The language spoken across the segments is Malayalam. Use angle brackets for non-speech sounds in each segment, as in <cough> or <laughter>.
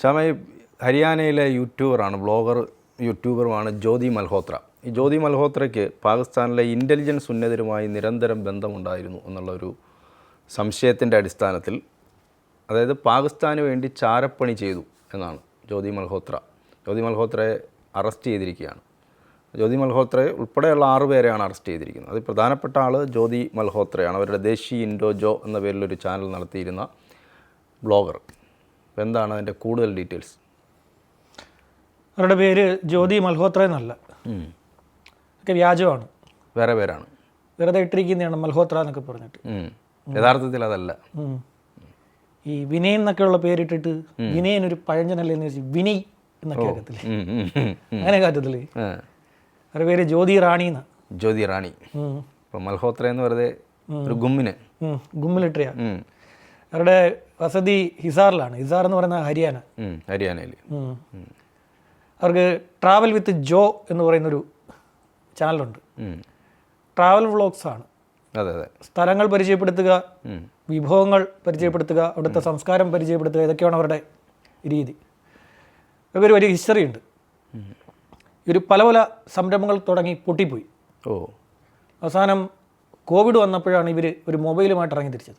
ശ്യാമ ഹരിയാനയിലെ യൂട്യൂബറാണ് ബ്ലോഗർ യൂട്യൂബറുമാണ് ജ്യോതി മൽഹോത്ര. ഈ ജ്യോതി മൽഹോത്രയ്ക്ക് പാകിസ്ഥാനിലെ ഇന്റലിജൻസ് ഉന്നതരുമായി നിരന്തരം ബന്ധമുണ്ടായിരുന്നു എന്നുള്ള ഒരു സംശയത്തിന്റെ അടിസ്ഥാനത്തിൽ അതായത് പാകിസ്ഥാന് വേണ്ടി ചാരപ്പണി ചെയ്തു എന്നാണ് ജ്യോതി മൽഹോത്ര. ജ്യോതി മൽഹോത്രയെ അറസ്റ്റ് ചെയ്തിരിക്കുകയാണ്. ജ്യോതി മൽഹോത്രയെ ഉൾപ്പെടെയുള്ള ആറു പേരെയാണ് അറസ്റ്റ് ചെയ്തിരിക്കുന്നത്. അത് പ്രധാനപ്പെട്ട ആൾ ജ്യോതി മൽഹോത്രയാണ്. അവരുടെ ദേശി ഇൻഡോ ജോ എന്ന പേരിലൊരു ചാനൽ നടത്തിയിരുന്ന ബ്ലോഗർ. അപ്പോൾ എന്താണ് അതിന്റെ കൂടുതൽ ഡീറ്റെയിൽസ്? അവരുടെ പേര് ജ്യോതി മൽഹോത്ര എന്നല്ല ഒക്കെ വ്യാജമാണ്. വേറെ പേരാണ്. വെറുതെ ഇട്ടിരിക്കുന്നതാണ് മൽഹോത്ര എന്നൊക്കെ പറഞ്ഞിട്ട്. യഥാർത്ഥത്തിൽ അതല്ല. ഈ വിനയൻ എന്നൊക്കെയുള്ള പേരിട്ടിട്ട് വിനയൻ ഒരു പഴഞ്ചനല്ലേ എന്ന് വെച്ചാൽ വിനയ് എന്നൊക്കെ ആക്കത്തില്ലേ. അങ്ങനെ കാറ്റത്തില്ലേ. അവരുടെ പേര് ജ്യോതി റാണി എന്ന. ജ്യോതി റാണി. മൽഹോത്ര എന്ന് വെറുതെ ഒരു ഗുമ്മിന്. ഗുമ്മിലിട്ടറിയ. അവരുടെ വസതി ഹിസാറിലാണ്. ഹിസാർ എന്ന് പറയുന്ന ഹരിയാന. ഹരിയാനയിൽ അവർക്ക് ട്രാവൽ വിത്ത് ജോ എന്ന് പറയുന്നൊരു ചാനലുണ്ട്. ട്രാവൽ വ്ളോഗ്സ് ആണ്. അതെ അതെ. സ്ഥലങ്ങൾ പരിചയപ്പെടുത്തുക. വിഭവങ്ങൾ പരിചയപ്പെടുത്തുക അവിടുത്തെ സംസ്കാരം പരിചയപ്പെടുത്തുക ഇതൊക്കെയാണ് അവരുടെ രീതി. ഇവർ വലിയ ഹിസ്റ്ററി ഉണ്ട്. ഇവർ പല പല സംരംഭങ്ങൾ തുടങ്ങി പൊട്ടിപ്പോയി. ഓ. അവസാനം കോവിഡ് വന്നപ്പോഴാണ് ഇവർ ഒരു മൊബൈലുമായിട്ട് ഇറങ്ങി തിരിച്ചത്.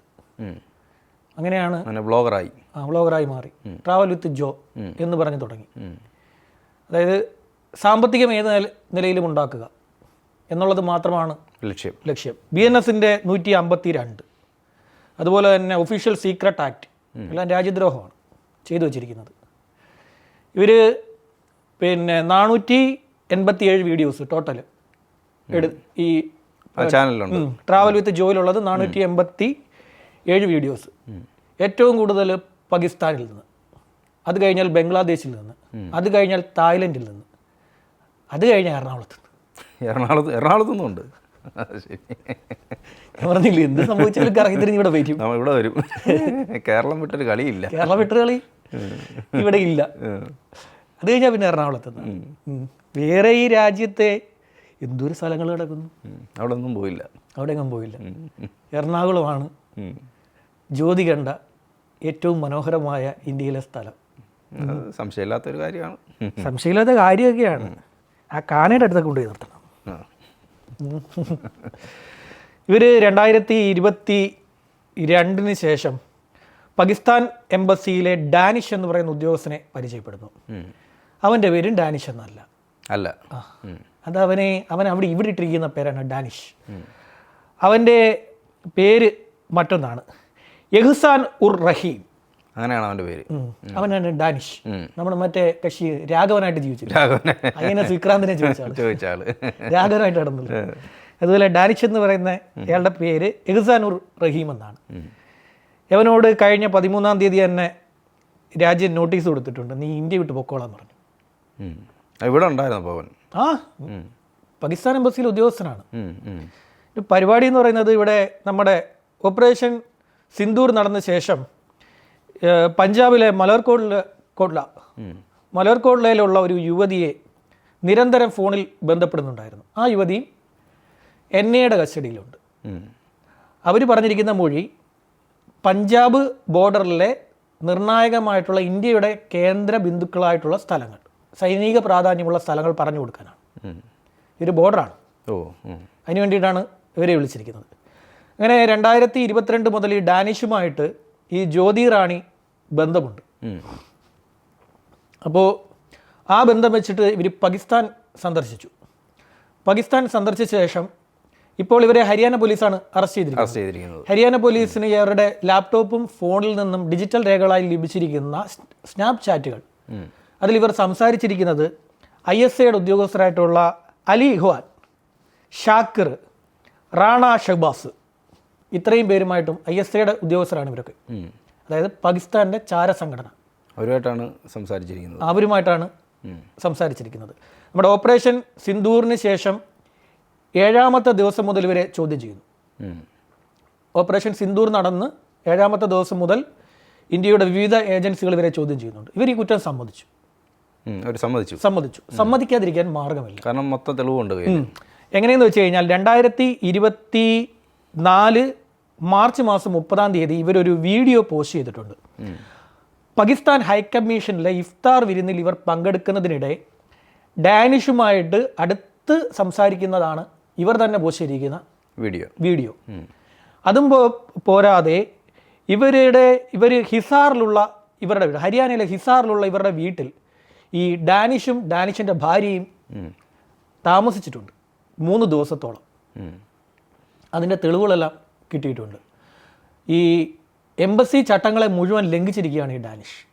അങ്ങനെയാണ് അങ്ങനെ ബ്ലോഗറായി ആ ബ്ലോഗറായി മാറി. ട്രാവൽ വിത്ത് ജോ എന്ന് പറഞ്ഞു തുടങ്ങി. അതായത് സാമ്പത്തികം ഏത് നില- നിലയിലും ഉണ്ടാക്കുക എന്നുള്ളത് മാത്രമാണ് ലക്ഷ്യം. ലക്ഷ്യം. ബി എൻ എസിന്റെ നൂറ്റി അമ്പത്തി രണ്ട് അതുപോലെ തന്നെ ഒഫീഷ്യൽ സീക്രട്ട് ആക്ട് എല്ലാം രാജ്യദ്രോഹമാണ് ചെയ്തു വച്ചിരിക്കുന്നത്. ഇവർ പിന്നെ നാനൂറ്റി എൺപത്തി ഏഴ് വീഡിയോസ് ടോട്ടൽ എടു ഈ ചാനലിലുണ്ട് ട്രാവൽ വിത്ത് ജോയിലുള്ളത് നാനൂറ്റി എൺപത്തി ഏഴ് വീഡിയോസ്. ഏറ്റവും കൂടുതൽ പാകിസ്ഥാനിൽ നിന്ന്. അത് കഴിഞ്ഞാൽ ബംഗ്ലാദേശിൽ നിന്ന്. അത് കഴിഞ്ഞാൽ തായ്ലൻഡിൽ നിന്ന്. അത് കഴിഞ്ഞാൽ എറണാകുളത്ത് നിന്ന്. എറണാകുളത്ത് പറഞ്ഞില്ല ശരി. ഞാൻ പറഞ്ഞില്ലേ എന്ത് സംഭവിച്ചാലും കറങ്ങി തിരിഞ്ഞ് ഇവിടെ വരും ഇവിടെ വരും. കേരളം വിട്ടൊരു കളിയില്ല. കേരളം വിട്ടൊരു കളി? ഇവിടെ ഇല്ല. അത് കഴിഞ്ഞാൽ പിന്നെ എറണാകുളത്ത് നിന്ന്. വേറെ ഈ രാജ്യത്തെ എന്തൊരു സ്ഥലങ്ങൾ കിടക്കുന്നു. അവിടെ ഒന്നും പോയില്ല. അവിടെ എങ്ങും പോയില്ല എറണാകുളമാണ്. ജ്യോതി കണ്ട ഏറ്റവും മനോഹരമായ ഇന്ത്യയിലെ സ്ഥലം. സംശയമില്ലാത്തൊരു കാര്യമാണ്. സംശയമില്ലാത്ത കാര്യമൊക്കെയാണ്. ആ കാനയുടെ അടുത്ത് കൊണ്ടുപോയി നിർത്തണം. <laughs> ഇവർ രണ്ടായിരത്തി ഇരുപത്തി രണ്ടിന് ശേഷം പാകിസ്ഥാൻ എംബസിയിലെ ഡാനിഷ് എന്ന് പറയുന്ന ഉദ്യോഗസ്ഥനെ പരിചയപ്പെടുന്നു. അവന്റെ പേരും ഡാനിഷ് എന്നല്ല. അല്ല. അത് അവനെ അവൻ അവിടെ ഇവിടെ ഇട്ടിരിക്കുന്ന പേരാണ് ഡാനിഷ്. അവന്റെ പേര് മറ്റൊന്നാണ്. യഹ്സാൻ ഉർ റഹീം. അങ്ങനെയാണ് അവന്റെ പേര്. അവനാണ് ഡാനിഷ്. നമ്മൾ മറ്റേ കക്ഷി രാഘവനായിട്ട് ജീവിച്ചു അങ്ങനെ വിക്രാന്തിനെ ചോദിച്ചാണ് ചോദിച്ച ആൾ രാഘവനായിട്ട് നടന്നത് അതുപോലെ ഡാനിഷ് എന്ന് പറയുന്ന അയാളുടെ പേര് ഉർ റഹീം എന്നാണ്. അവനോട് കഴിഞ്ഞ പതിമൂന്നാം തീയതി തന്നെ രാജ്യം നോട്ടീസ് കൊടുത്തിട്ടുണ്ട്. നീ ഇന്ത്യ വിട്ട് പൊക്കോളാന്ന് പറഞ്ഞു. ഇവിടെ ഉണ്ടായിരുന്നു പവൻ ആ പാകിസ്ഥാൻ എംബസിയിൽ ഉദ്യോഗസ്ഥനാണ്. പരിപാടി എന്ന് പറയുന്നത് ഇവിടെ നമ്മുടെ ഓപ്പറേഷൻ സിന്ദൂർ നടന്ന ശേഷം പഞ്ചാബിലെ മലർക്കോട്ടിൽ കോട്ട മലർക്കോട്ട്ലയിലുള്ള ഒരു യുവതിയെ നിരന്തരം ഫോണിൽ ബന്ധപ്പെടുന്നുണ്ടായിരുന്നു. ആ യുവതി എൻ എയുടെ കസ്റ്റഡിയിലുണ്ട്. അവർ പറഞ്ഞിരിക്കുന്ന മൊഴി പഞ്ചാബ് ബോർഡറിലെ നിർണായകമായിട്ടുള്ള ഇന്ത്യയുടെ കേന്ദ്ര ബിന്ദുക്കളായിട്ടുള്ള സ്ഥലങ്ങൾ സൈനിക പ്രാധാന്യമുള്ള സ്ഥലങ്ങൾ പറഞ്ഞു കൊടുക്കാനാണ്. ഒരു ബോർഡറാണ്. അതിന് വേണ്ടിയിട്ടാണ് ഇവരെ വിളിച്ചിരിക്കുന്നത്. അങ്ങനെ രണ്ടായിരത്തി ഇരുപത്തിരണ്ട് മുതൽ ഈ ഡാനിഷുമായിട്ട് ഈ ജ്യോതി റാണി ബന്ധമുണ്ട്. അപ്പോൾ ആ ബന്ധം വെച്ചിട്ട് ഇവർ പാകിസ്ഥാൻ സന്ദർശിച്ചു. പാകിസ്ഥാൻ സന്ദർശിച്ച ശേഷം ഇപ്പോൾ ഇവരെ ഹരിയാന പോലീസാണ് അറസ്റ്റ് ചെയ്തിരിക്കുന്നത്. ഹരിയാന പോലീസിന് ഇവരുടെ ലാപ്ടോപ്പും ഫോണിൽ നിന്നും ഡിജിറ്റൽ രേഖകളായി ലഭിച്ചിരിക്കുന്ന സ്നാപ് ചാറ്റുകൾ അതിൽ ഇവർ സംസാരിച്ചിരിക്കുന്നത് ഐ എസ് എയുടെ ഉദ്യോഗസ്ഥരായിട്ടുള്ള അലി ഇഹ്വാൻ ഷാക്കിർ റാണ ഷഹബാസ് ഇത്രയും പേരുമായിട്ടും ഐ എസ് എയുടെ ഉദ്യോഗസ്ഥരാണ് ഇവരൊക്കെ. അതായത് പാകിസ്ഥാന്റെ ചാര സംഘടന അവരുമായിട്ടാണ് സംസാരിച്ചിരിക്കുന്നത്. അവരുമായിട്ടാണ് സംസാരിച്ചിരിക്കുന്നത്. നമ്മുടെ ഓപ്പറേഷൻ സിന്ദൂറിന് ശേഷം ഏഴാമത്തെ ദിവസം മുതൽ ഇവരെ ചോദ്യം ചെയ്യുന്നു. ഓപ്പറേഷൻ സിന്ദൂർ നടന്ന് ഏഴാമത്തെ ദിവസം മുതൽ ഇന്ത്യയുടെ വിവിധ ഏജൻസികൾ ഇവരെ ചോദ്യം ചെയ്യുന്നുണ്ട്. ഇവർ ഈ കുറ്റം സമ്മതിച്ചു. അവർ സമ്മതിച്ചു. സമ്മതിച്ചു. സമ്മതിക്കാതിരിക്കാൻ മാർഗമില്ല. കാരണം മൊത്തം തെളിവുണ്ട്. എങ്ങനെയെന്ന് വെച്ച് കഴിഞ്ഞാൽ രണ്ടായിരത്തി ഇരുപത്തി നാല് മാർച്ച് മാസം മുപ്പതാം തീയതി ഇവരൊരു വീഡിയോ പോസ്റ്റ് ചെയ്തിട്ടുണ്ട്. പാകിസ്ഥാൻ ഹൈക്കമ്മീഷനിലെ ഇഫ്താർ വിരുന്നിൽ ഇവർ പങ്കെടുക്കുന്നതിനിടെ ഡാനിഷുമായിട്ട് അടുത്ത് സംസാരിക്കുന്നതാണ് ഇവർ തന്നെ പോസ്റ്റ് ചെയ്തിരിക്കുന്ന വീഡിയോ. വീഡിയോ. അതും പോരാതെ ഇവരുടെ ഇവർ ഹിസാറിലുള്ള ഇവരുടെ വീട് ഹരിയാനയിലെ ഹിസാറിലുള്ള ഇവരുടെ വീട്ടിൽ ഈ ഡാനിഷും ഡാനിഷിന്റെ ഭാര്യയും താമസിച്ചിട്ടുണ്ട്. മൂന്ന് ദിവസത്തോളം. അതിന്റെ തെളിവുകളെല്ലാം കിട്ടിയിട്ടുണ്ട്. ഈ എംബസി ചട്ടങ്ങളെ മുഴുവൻ ലംഘിച്ചിരിക്കുകയാണ് ഈ ഡാനിഷ്.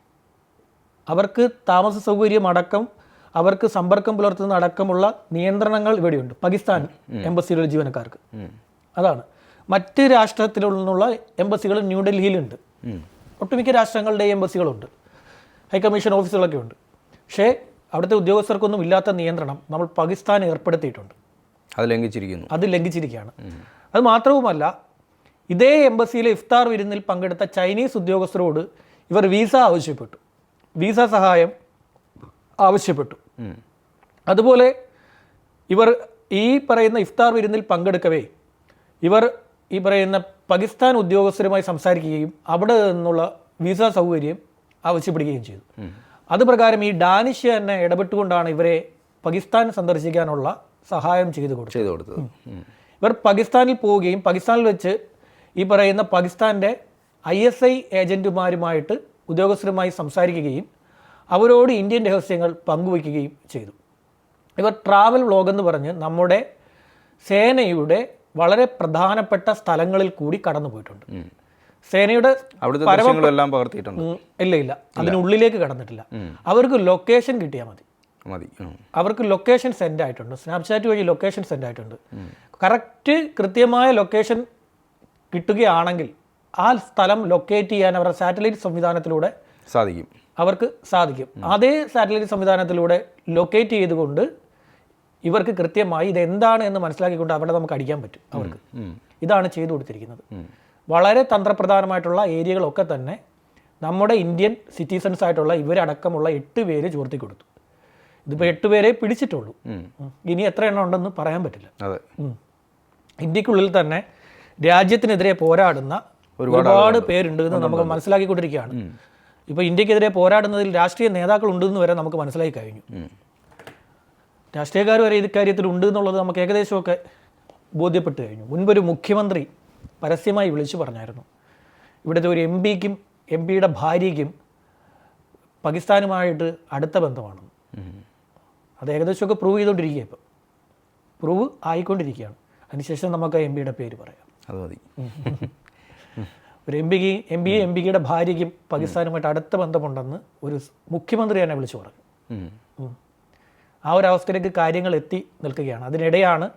അവർക്ക് താമസ സൗകര്യം അടക്കം അവർക്ക് സമ്പർക്കം പുലർത്തുന്ന അടക്കമുള്ള നിയന്ത്രണങ്ങൾ ഇവിടെയുണ്ട്. പാകിസ്ഥാൻ എംബസിയിലുള്ള ജീവനക്കാർക്ക്. അതാണ്. മറ്റ് രാഷ്ട്രത്തിൽ നിന്നുള്ള എംബസികൾ ന്യൂഡൽഹിയിലുണ്ട് ഒട്ടുമിക്ക രാഷ്ട്രങ്ങളുടെ എംബസികളുണ്ട്. ഹൈക്കമ്മീഷൻ ഓഫീസുകളൊക്കെ ഉണ്ട്. പക്ഷേ അവിടുത്തെ ഉദ്യോഗസ്ഥർക്കൊന്നും ഇല്ലാത്ത നിയന്ത്രണം നമ്മൾ പാകിസ്ഥാൻ ഏർപ്പെടുത്തിയിട്ടുണ്ട്. അത് ലംഘിച്ചിരിക്കുന്നു. അത് ലംഘിച്ചിരിക്കുകയാണ്. അത് മാത്രവുമല്ല ഇതേ എംബസിയിലെ ഇഫ്താർ വിരുന്നിൽ പങ്കെടുത്ത ചൈനീസ് ഉദ്യോഗസ്ഥരോട് ഇവർ വിസ ആവശ്യപ്പെട്ടു. വിസ സഹായം ആവശ്യപ്പെട്ടു. അതുപോലെ ഇവർ ഈ പറയുന്ന ഇഫ്താർ വിരുന്നിൽ പങ്കെടുക്കവേ ഇവർ ഈ പറയുന്ന പാകിസ്ഥാൻ ഉദ്യോഗസ്ഥരുമായി സംസാരിക്കുകയും അവിടെ നിന്നുള്ള വിസ സൗകര്യം ആവശ്യപ്പെടുകയും ചെയ്തു. അത് പ്രകാരം ഈ ഡാനിഷ് തന്നെ ഇടപെട്ടുകൊണ്ടാണ് ഇവരെ പാകിസ്ഥാൻ സന്ദർശിക്കാനുള്ള സഹായം ചെയ്തു കൊടുത്തത്. ഇവർ പാകിസ്ഥാനിൽ പോവുകയും പാകിസ്ഥാനിൽ വെച്ച് ഈ പറയുന്ന പാകിസ്ഥാന്റെ ഐ എസ് ഐ ഏജന്റുമാരുമായിട്ട് ഉദ്യോഗസ്ഥരുമായി സംസാരിക്കുകയും അവരോട് ഇന്ത്യൻ രഹസ്യങ്ങൾ പങ്കുവയ്ക്കുകയും ചെയ്തു. ഇവർ ട്രാവൽ വ്ളോഗ് എന്ന് പറഞ്ഞ് നമ്മുടെ സേനയുടെ വളരെ പ്രധാനപ്പെട്ട സ്ഥലങ്ങളിൽ കൂടി കടന്നു പോയിട്ടുണ്ട്. സേനയുടെ ദൃശ്യങ്ങളെല്ലാം പകർത്തിയിട്ടുണ്ട്. ഇല്ല ഇല്ല. അതിനുള്ളിലേക്ക് കടന്നിട്ടില്ല. അവർക്ക് ലൊക്കേഷൻ കിട്ടിയാൽ മതി. മതി. അവർക്ക് ലൊക്കേഷൻ സെൻഡ് ആയിട്ടുണ്ട്. സ്നാപ്ചാറ്റ് വഴി ലൊക്കേഷൻ സെൻഡ് ആയിട്ടുണ്ട്. കറക്റ്റ് കൃത്യമായ ലൊക്കേഷൻ കിട്ടുകയാണെങ്കിൽ ആ സ്ഥലം ലൊക്കേറ്റ് ചെയ്യാൻ അവരുടെ സാറ്റലൈറ്റ് സംവിധാനത്തിലൂടെ സാധിക്കും. അവർക്ക് സാധിക്കും. അതേ സാറ്റലൈറ്റ് സംവിധാനത്തിലൂടെ ലൊക്കേറ്റ് ചെയ്തുകൊണ്ട് ഇവർക്ക് കൃത്യമായി ഇതെന്താണ് എന്ന് മനസ്സിലാക്കിക്കൊണ്ട് അവിടെ നമുക്ക് അടിക്കാൻ പറ്റും അവർക്ക്. ഇതാണ് ചെയ്തു കൊടുത്തിരിക്കുന്നത്. വളരെ തന്ത്രപ്രധാനമായിട്ടുള്ള ഏരിയകളൊക്കെ തന്നെ നമ്മുടെ ഇന്ത്യൻ സിറ്റിസൺസ് ആയിട്ടുള്ള ഇവരടക്കമുള്ള എട്ട് പേര് ചോർത്തി കൊടുത്തു. ഇതിപ്പോൾ എട്ട് പേരെ പിടിച്ചിട്ടുള്ളൂ. ഇനി എത്ര എണ്ണം ഉണ്ടെന്ന് പറയാൻ പറ്റില്ല. അതെ. ഇന്ത്യക്കുള്ളിൽ തന്നെ രാജ്യത്തിനെതിരെ പോരാടുന്ന ഒരുപാട് പേരുണ്ട് എന്ന് നമുക്ക് മനസ്സിലാക്കിക്കൊണ്ടിരിക്കുകയാണ്. ഇപ്പോൾ ഇന്ത്യക്കെതിരെ പോരാടുന്നതിൽ രാഷ്ട്രീയ നേതാക്കൾ ഉണ്ടെന്ന് വരെ നമുക്ക് മനസ്സിലാക്കി കഴിഞ്ഞു. രാഷ്ട്രീയക്കാർ വരെ ഇക്കാര്യത്തിൽ ഉണ്ട് എന്നുള്ളത് നമുക്ക് ഏകദേശമൊക്കെ ബോധ്യപ്പെട്ട് കഴിഞ്ഞു. മുൻപൊരു മുഖ്യമന്ത്രി പരസ്യമായി വിളിച്ചു പറഞ്ഞായിരുന്നു. ഇവിടുത്തെ ഒരു എം പിക്കും എം പിയുടെ ഭാര്യയ്ക്കും പാകിസ്ഥാനുമായിട്ട് അടുത്ത ബന്ധമാണെന്ന്. അത് ഏകദേശമൊക്കെ പ്രൂവ് ചെയ്തുകൊണ്ടിരിക്കുകയാണ് ഇപ്പം. പ്രൂവ് ആയിക്കൊണ്ടിരിക്കുകയാണ്. അതിനുശേഷം നമുക്ക് എം പിയുടെ പേര് പറയാം. അത് മതി. ഒരു എം പിക്ക് എം പി എം പിയുടെ ഭാര്യയ്ക്ക് പാകിസ്ഥാനുമായിട്ട് അടുത്ത ബന്ധമുണ്ടെന്ന് ഒരു മുഖ്യമന്ത്രി തന്നെ വിളിച്ചു പറഞ്ഞു. ആ ഒരു അവസ്ഥയിലേക്ക് കാര്യങ്ങൾ എത്തി നിൽക്കുകയാണ്. അതിനിടെയാണ്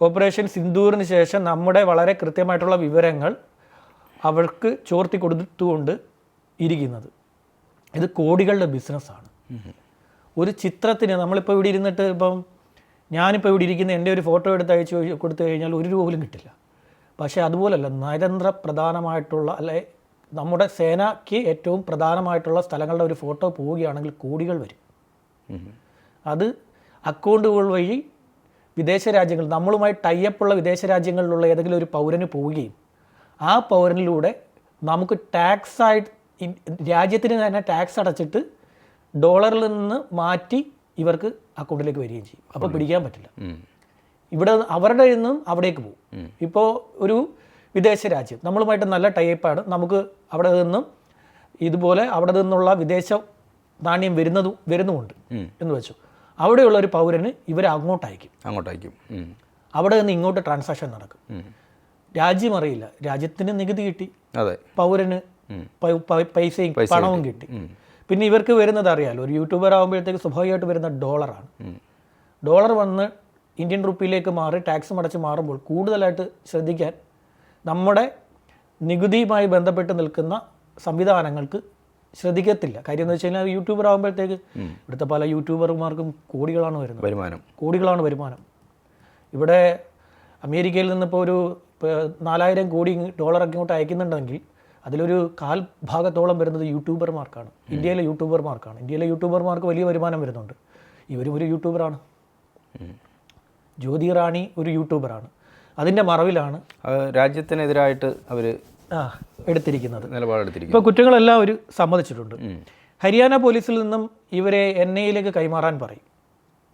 ഓപ്പറേഷൻ സിന്ദൂറിന് ശേഷം നമ്മുടെ വളരെ കൃത്യമായിട്ടുള്ള വിവരങ്ങൾ അവൾക്ക് ചോർത്തി കൊടുത്തുകൊണ്ട് ഇരിക്കുന്നത്. ഇത് കോടികളുടെ ബിസിനസ്സാണ്. ഒരു ചിത്രത്തിന് നമ്മളിപ്പോൾ ഇവിടെ ഇരുന്നിട്ട് ഇപ്പം ഞാനിപ്പോൾ ഇവിടെ ഇരിക്കുന്ന എന്റെ ഒരു ഫോട്ടോ എടുത്ത് അയച്ചു കൊടുത്തു കഴിഞ്ഞാൽ ഒരു രൂപ പോലും കിട്ടില്ല. പക്ഷേ അതുപോലല്ല നയതന്ത്ര പ്രധാനമായിട്ടുള്ള അല്ലെ നമ്മുടെ സേനയ്ക്ക് ഏറ്റവും പ്രധാനമായിട്ടുള്ള സ്ഥലങ്ങളുടെ ഒരു ഫോട്ടോ പോവുകയാണെങ്കിൽ കോടികൾ വരും. അത് അക്കൗണ്ടുകൾ വഴി വിദേശ രാജ്യങ്ങൾ നമ്മളുമായി ടൈപ്പുള്ള വിദേശ രാജ്യങ്ങളിലുള്ള ഏതെങ്കിലും ഒരു പൗരന് പോവുകയും ആ പൗരനിലൂടെ നമുക്ക് ടാക്സ് ആയിട്ട് രാജ്യത്തിന് തന്നെ ടാക്സ് അടച്ചിട്ട് ഡോളറിൽ നിന്ന് മാറ്റി ഇവർക്ക് അക്കൗണ്ടിലേക്ക് വരികയും ചെയ്യും. അപ്പോൾ പിടിക്കാൻ പറ്റില്ല. ഇവിടെ അവരുടെ നിന്നും അവിടേക്ക് പോകും. ഇപ്പോൾ ഒരു വിദേശ രാജ്യം നമ്മളുമായിട്ട് നല്ല ടൈപ്പാണ് നമുക്ക് അവിടെ നിന്നും ഇതുപോലെ അവിടെ നിന്നുള്ള വിദേശ നാണ്യം വരുന്നതും വരുന്നുമുണ്ട് എന്ന് വെച്ചു. അവിടെയുള്ള ഒരു പൗരന് ഇവരെ അങ്ങോട്ടയക്കും. ഉം. അവിടെ നിന്ന് ഇങ്ങോട്ട് ട്രാൻസാക്ഷൻ നടക്കും. രാജ്യം അറിയില്ല. രാജ്യത്തിന് നികുതി കിട്ടി. പൗരന് പൈസയും പണവും കിട്ടി. പിന്നെ ഇവർക്ക് വരുന്നത് അറിയാമല്ലോ ഒരു യൂട്യൂബർ ആകുമ്പോഴത്തേക്ക് സ്വാഭാവികമായിട്ട് വരുന്ന ഡോളറാണ്. ഡോളർ വന്ന് ഇന്ത്യൻ റുപ്പിയിലേക്ക് മാറി ടാക്സ് അടച്ച് മാറുമ്പോൾ കൂടുതലായിട്ട് ശ്രദ്ധിക്കാൻ നമ്മുടെ നികുതിയുമായി ബന്ധപ്പെട്ട് നിൽക്കുന്ന സംവിധാനങ്ങൾക്ക് ശ്രദ്ധിക്കത്തില്ല. കാര്യം എന്ന് വെച്ച് കഴിഞ്ഞാൽ യൂട്യൂബർ ആകുമ്പോഴത്തേക്ക് ഇവിടുത്തെ പല യൂട്യൂബർമാർക്കും കോടികളാണ് വരുന്നത്. വരുമാനം. കോടികളാണ് വരുമാനം. ഇവിടെ അമേരിക്കയിൽ നിന്നിപ്പോൾ ഒരു നാലായിരം കോടി ഡോളർ ഡോളറൊക്കെ ഇങ്ങോട്ട് അയക്കുന്നുണ്ടെങ്കിൽ അതിലൊരു കാൽ ഭാഗത്തോളം വരുന്നത് യൂട്യൂബർമാർക്കാണ്. ഇന്ത്യയിലെ യൂട്യൂബർമാർക്കാണ്. ഇന്ത്യയിലെ യൂട്യൂബർമാർക്ക് വലിയ വരുമാനം വരുന്നുണ്ട്. ഇവരും ഒരു യൂട്യൂബറാണ്. ജ്യോതി റാണി ഒരു യൂട്യൂബറാണ്. അതിന്റെ മറവിലാണ് രാജ്യത്തിനെതിരായിട്ട് അവർ ആ എടുത്തിരിക്കുന്നത്. നിലപാടെടുത്തിരിക്കുന്നത് ഇപ്പോൾ കുറ്റങ്ങളെല്ലാം അവർ സമ്മതിച്ചിട്ടുണ്ട്. ഹരിയാന പോലീസിൽ നിന്നും ഇവരെ എൻ ഐയിലേക്ക് കൈമാറാൻ പറയും.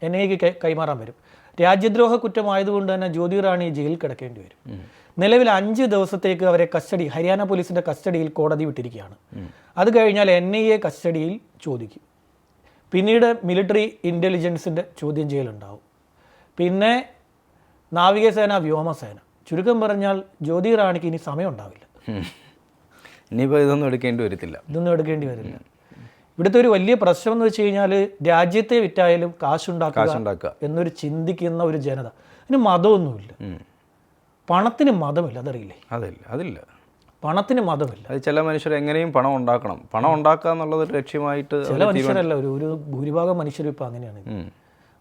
എൻ ഐക്ക് കൈമാറാൻ വരും. രാജ്യദ്രോഹ കുറ്റമായതുകൊണ്ട് തന്നെ ജ്യോതി റാണി ജയിലിൽ കിടക്കേണ്ടി വരും. നിലവിൽ അഞ്ച് ദിവസത്തേക്ക് അവരെ കസ്റ്റഡി ഹരിയാന പോലീസിന്റെ കസ്റ്റഡിയിൽ കോടതി വിട്ടിരിക്കുകയാണ്. അത് കഴിഞ്ഞാൽ എൻ ഐ എ കസ്റ്റഡിയിൽ ചോദിക്കും. പിന്നീട് മിലിറ്ററി ഇന്റലിജൻസിന്റെ ചോദ്യം ചെയ്യലുണ്ടാവും. പിന്നെ നാവികസേന വ്യോമസേന. ചുരുക്കം പറഞ്ഞാൽ ജ്യോതി റാണിക്ക് ഇനി സമയം ഉണ്ടാവില്ല. ഇനിയിപ്പോൾ ഇതൊന്നും എടുക്കേണ്ടി വരത്തില്ല. ഇതൊന്നും എടുക്കേണ്ടി വരില്ല ഇവിടുത്തെ ഒരു വലിയ പ്രശ്നം എന്ന് വെച്ച് കഴിഞ്ഞാൽ രാജ്യത്തെ വിറ്റായാലും കാശുണ്ടാക്കുക എന്നൊരു ചിന്തിക്കുന്ന ഒരു ജനത. അതിന് മതമൊന്നുമില്ല. പണത്തിന് മതമില്ല അതറിയില്ലേ? അതില്ല അതില്ല. പണത്തിന് മതമില്ല. അത് ചില മനുഷ്യർ എങ്ങനെയും പണം ഉണ്ടാക്കണം. പണം ഉണ്ടാക്കുക എന്നുള്ളത് ഒരു ലക്ഷ്യമായിട്ട് ചില മനുഷ്യരല്ല ഒരു ഒരു ഭൂരിഭാഗം മനുഷ്യരും ഇപ്പം അങ്ങനെയാണ്.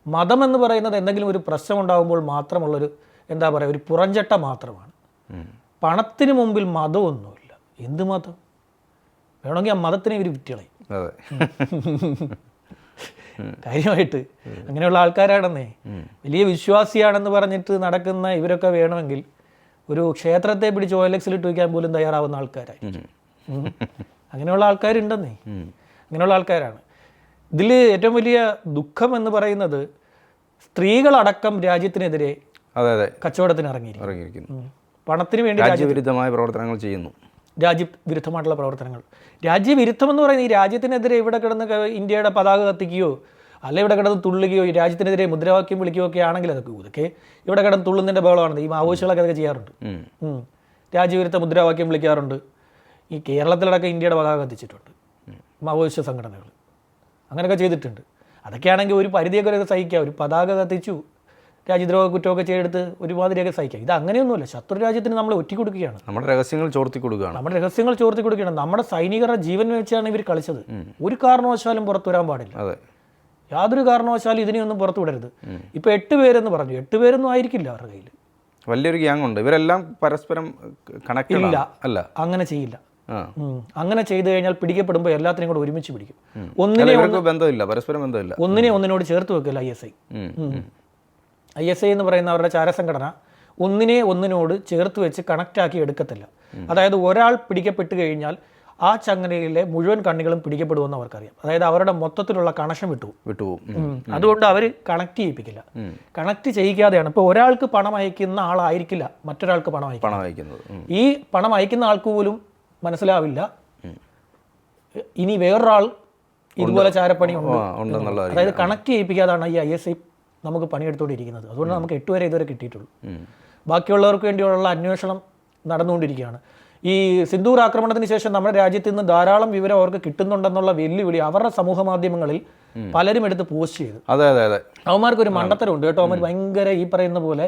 മതം എന്ന് പറയുന്നത് എന്തെങ്കിലും ഒരു പ്രശ്നം ഉണ്ടാകുമ്പോൾ മാത്രമുള്ളൊരു എന്താ പറയുക ഒരു പുറഞ്ചട്ട മാത്രമാണ്. പണത്തിന് മുമ്പിൽ മതമൊന്നുമില്ല. എന്ത് മതം? വേണമെങ്കിൽ ആ മതത്തിനെ ഇവർ വിറ്റുകളയും അതെ <laughs> കാര്യമായിട്ട് അങ്ങനെയുള്ള ആൾക്കാരാണെന്നേ. വലിയ വിശ്വാസിയാണെന്ന് പറഞ്ഞിട്ട് നടക്കുന്ന ഇവരൊക്കെ വേണമെങ്കിൽ ഒരു ക്ഷേത്രത്തെ പിടിച്ച് ഓലക്സിലിട്ട് വയ്ക്കാൻ പോലും തയ്യാറാവുന്ന ആൾക്കാരായി. അങ്ങനെയുള്ള ആൾക്കാരുണ്ടെന്നേ. അങ്ങനെയുള്ള ആൾക്കാരാണ്. ഇതിൽ ഏറ്റവും വലിയ ദുഃഖം എന്ന് പറയുന്നത് സ്ത്രീകളടക്കം രാജ്യത്തിനെതിരെ അതെ അതെ. കച്ചവടത്തിന് ഇറങ്ങി ഇറങ്ങിയിരിക്കുന്നു. പണത്തിന് വേണ്ടി രാജ്യവിരുദ്ധമായ പ്രവർത്തനങ്ങൾ ചെയ്യുന്നു. രാജ്യവിരുദ്ധമായിട്ടുള്ള പ്രവർത്തനങ്ങൾ. രാജ്യവിരുദ്ധം എന്ന് പറയുന്നത് ഈ രാജ്യത്തിനെതിരെ ഇവിടെ കിടന്ന് ഇന്ത്യയുടെ പതാക കത്തിക്കുകയോ അല്ല ഇവിടെ കിടന്ന് തുള്ളുകയോ ഈ രാജ്യത്തിനെതിരെ മുദ്രാവാക്യം വിളിക്കുകയോ ഒക്കെ ആണെങ്കിൽ അതൊക്കെ ഇതൊക്കെ ഇവിടെ കിടന്ന് തുള്ളുന്നതിന്റെ ബഹളമാണ്. ഈ മാവോയിസ്റ്റുകളൊക്കെ അതൊക്കെ ചെയ്യാറുണ്ട്. രാജ്യവിരുദ്ധ മുദ്രാവാക്യം വിളിക്കാറുണ്ട്. ഈ കേരളത്തിലടക്കം ഇന്ത്യയുടെ പതാക കത്തിച്ചിട്ടുണ്ട്. മാവോയിസ്റ്റ് സംഘടനകൾ. അങ്ങനെയൊക്കെ ചെയ്തിട്ടുണ്ട്. അതൊക്കെയാണെങ്കിൽ ഒരു പരിധിയൊക്കെ ഒരു സഹിക്കാം. ഒരു പതാക കത്തിച്ചു. രാജ്യദ്രോഹ കുറ്റമൊക്കെ ചെയ്തെടുത്ത് ഒരുമാതിരിയൊക്കെ സഹിക്കാം. ഇത് അങ്ങനെയൊന്നുമില്ല. ശത്രു രാജ്യത്തിന് നമ്മൾ ഒറ്റ കൊടുക്കുകയാണ് നമ്മുടെ രഹസ്യങ്ങൾ ചോർത്തി കൊടുക്കുകയാണ്. നമ്മുടെ രഹസ്യങ്ങൾ ചോർത്തി കൊടുക്കുകയാണ്. നമ്മുടെ സൈനികരുടെ ജീവൻ വെച്ചാണ് ഇവർ കളിച്ചത്. ഒരു കാരണവശാലും പുറത്തു വരാൻ പാടില്ല. അതെ. യാതൊരു കാരണവശാലും ഇതിനെയൊന്നും പുറത്തു വിടരുത്. ഇപ്പൊ എട്ട് പേരെന്ന് പറഞ്ഞു. എട്ട് പേരൊന്നും ആയിരിക്കില്ല അവരുടെ കയ്യിൽ വലിയൊരു ഗ്യാങ് ഉണ്ട്. ഇവരെല്ലാം പരസ്പരം കണക്ട് ഇല്ല. അല്ല. അങ്ങനെ ചെയ്യില്ല. അങ്ങനെ ചെയ്തു കഴിഞ്ഞാൽ പിടിക്കപ്പെടുമ്പോൾ എല്ലാത്തിനും കൂടെ ഒരുമിച്ച് പിടിക്കും. ഒന്നിനെ ബന്ധമില്ല. പരസ്പരം ബന്ധമില്ല. ഒന്നിനെ ഒന്നിനോട് ചേർത്ത് വെക്കില്ല I S I. I S I എന്ന് പറയുന്ന അവരുടെ ചാരസംഘടന ഒന്നിനെ ഒന്നിനോട് ചേർത്ത് വെച്ച് കണക്റ്റാക്കി എടുക്കത്തില്ല. അതായത് ഒരാൾ പിടിക്കപ്പെട്ട് കഴിഞ്ഞാൽ ആ ചങ്ങലയിലെ മുഴുവൻ കണ്ണികളും പിടിക്കപ്പെടുമെന്ന് അവർക്കറിയാം. അതായത് അവരുടെ മൊത്തത്തിലുള്ള കണക്ഷൻ വിട്ടു വിട്ടുപോകും. ഉം. അതുകൊണ്ട് അവർ കണക്ട് ചെയ്യിപ്പിക്കില്ല. കണക്ട് ചെയ്യിക്കാതെയാണ്. ഇപ്പോൾ ഒരാൾക്ക് പണം അയക്കുന്ന ആളായിരിക്കില്ല മറ്റൊരാൾക്ക് പണം പണം അയക്കുന്നത്. ഈ പണം അയക്കുന്ന ആൾക്ക് പോലും മനസ്സിലാവില്ല. ഇനി വേറൊരാൾ ഇതുപോലെ ചാരപ്പണി ഉണ്ട്. അതായത് കണക്ട് ചെയ്യിപ്പിക്കാതാണ് ഈ ഐ എസ് ഐ നമുക്ക് പണിയെടുത്തുകൊണ്ടിരിക്കുന്നത്. അതുകൊണ്ട് നമുക്ക് എട്ട് വരെ ഇതുവരെ കിട്ടിയിട്ടുള്ളൂ. ബാക്കിയുള്ളവർക്ക് വേണ്ടിയുള്ള അന്വേഷണം നടന്നുകൊണ്ടിരിക്കുകയാണ്. ഈ സിന്ദൂർ ആക്രമണത്തിന് ശേഷം നമ്മുടെ രാജ്യത്ത് നിന്ന് ധാരാളം വിവരം അവർക്ക് കിട്ടുന്നുണ്ടെന്നുള്ള വെല്ലുവിളി അവരുടെ സമൂഹ മാധ്യമങ്ങളിൽ പലരും എടുത്ത് പോസ്റ്റ് ചെയ്തു. അതെ അതെ അതെ. അവന്മാർക്ക് ഒരു മണ്ടത്തരമുണ്ട് കേട്ടോ. അവന്മാർ ഭയങ്കര ഈ പറയുന്ന പോലെ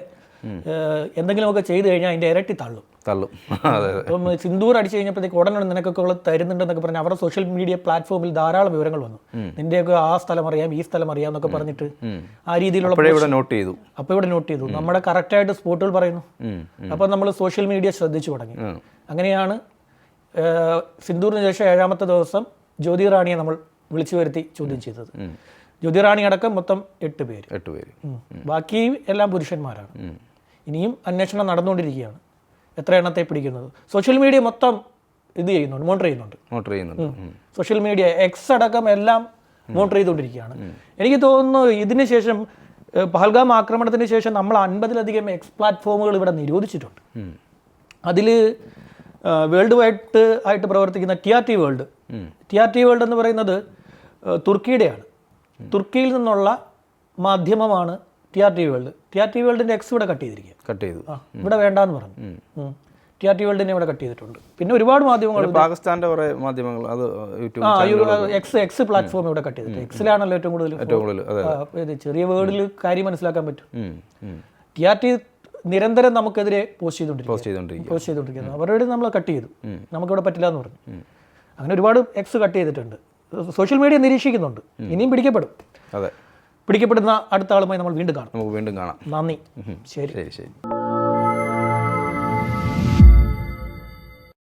എന്തെങ്കിലുമൊക്കെ ചെയ്തു കഴിഞ്ഞാൽ അതിന്റെ ഇരട്ടി തള്ളും. തള്ളും. അതെ അപ്പം സിന്ദൂർ അടിച്ചു കഴിഞ്ഞപ്പോഴത്തേക്ക് ഉടനെ നിനക്കൊക്കെ ഉള്ളത് തരുന്നുണ്ടെന്നൊക്കെ പറഞ്ഞ് അവരുടെ സോഷ്യൽ മീഡിയ പ്ലാറ്റ്ഫോമിൽ ധാരാളം വിവരങ്ങൾ വന്നു. നിന്റെയൊക്കെ ആ സ്ഥലം അറിയാം ഈ സ്ഥലം അറിയാം എന്നൊക്കെ പറഞ്ഞിട്ട് ആ രീതിയിലുള്ള ഇവിടെ നോട്ട് ചെയ്തു. അപ്പോൾ ഇവിടെ നോട്ട് ചെയ്തു. നമ്മുടെ കറക്റ്റായിട്ട് സ്പോട്ടുകൾ പറയുന്നു. അപ്പോൾ നമ്മൾ സോഷ്യൽ മീഡിയ ശ്രദ്ധിച്ചു തുടങ്ങി. അങ്ങനെയാണ് സിന്ദൂറിന് ശേഷം ഏഴാമത്തെ ദിവസം ജ്യോതി റാണിയെ നമ്മൾ വിളിച്ചു വരുത്തി ചോദ്യം ചെയ്തത്. ജ്യോതി റാണി അടക്കം മൊത്തം എട്ട് പേര്. എട്ട് പേര്. ബാക്കി എല്ലാം പുരുഷന്മാരാണ്. ഇനിയും അന്വേഷണം നടന്നുകൊണ്ടിരിക്കുകയാണ്. എത്ര എണ്ണത്തെ പിടിക്കുന്നത്? സോഷ്യൽ മീഡിയ മൊത്തം ഇത് ചെയ്യുന്നുണ്ട് മോണിറ്റർ ചെയ്യുന്നുണ്ട്. മോണിറ്റർ ചെയ്യുന്നുണ്ട്. സോഷ്യൽ മീഡിയ എക്സ് അടക്കം എല്ലാം മോണിറ്റർ ചെയ്തുകൊണ്ടിരിക്കുകയാണ്. എനിക്ക് തോന്നുന്നു ഇതിന് ശേഷം പഹൽഗാം ആക്രമണത്തിന് ശേഷം നമ്മൾ അൻപതിലധികം എക്സ് പ്ലാറ്റ്ഫോമുകൾ ഇവിടെ നിരോധിച്ചിട്ടുണ്ട്. അതിൽ വേൾഡ് വൈഡ് ആയിട്ട് പ്രവർത്തിക്കുന്ന T R T world T R T world എന്ന് പറയുന്നത് തുർക്കിയുടെയാണ്. തുർക്കിയിൽ നിന്നുള്ള മാധ്യമമാണ് T R T world T R T വേൾഡിന്റെ X ഇവിടെ കട്ട് ചെയ്തിരിക്കുക കട്ട് ചെയ്തു. ആ ഇവിടെ വേണ്ടാന്ന് പറഞ്ഞു. ടി ആർ ടി വേൾഡിനെ ഇവിടെ കട്ട് ചെയ്തിട്ടുണ്ട്. പിന്നെ ഒരുപാട് മാധ്യമങ്ങൾ പാകിസ്ഥാന്റെ പാകിസ്ഥാന്റെ കുറെ മാധ്യമങ്ങൾ അത് യൂട്യൂബ് എക്സ് എക്സ് പ്ലാറ്റ്ഫോം ഇവിടെ കട്ട് ചെയ്തിട്ട്. എക്സിലാണല്ലോ ഏറ്റവും കൂടുതൽ ഏറ്റവും കൂടുതൽ ചെറിയ വേർഡിൽ കാര്യം മനസ്സിലാക്കാൻ പറ്റും. ടി ആർ ടി നിരന്തരം നമുക്കെതിരെ പോസ്റ്റ് ചെയ്തുകൊണ്ടിരിക്കും പോസ്റ്റ് ചെയ്തുകൊണ്ടിരിക്കുന്നത് അവരോട് നമ്മൾ കട്ട് ചെയ്തു. നമുക്കിവിടെ പറ്റില്ല എന്ന് പറഞ്ഞു അങ്ങനെ ഒരുപാട് എക്സ് കട്ട് ചെയ്തിട്ടുണ്ട്. സോഷ്യൽ മീഡിയ നിരീക്ഷിക്കുന്നുണ്ട്. ഇനിയും പിടിക്കപ്പെടും. അതെ. പിടിക്കപ്പെടുന്ന അടുത്ത ആളുമായി നമ്മൾ വീണ്ടും കാണാം. നമുക്ക് വീണ്ടും കാണാം. നന്ദി. ശരി. ശരി ശരി.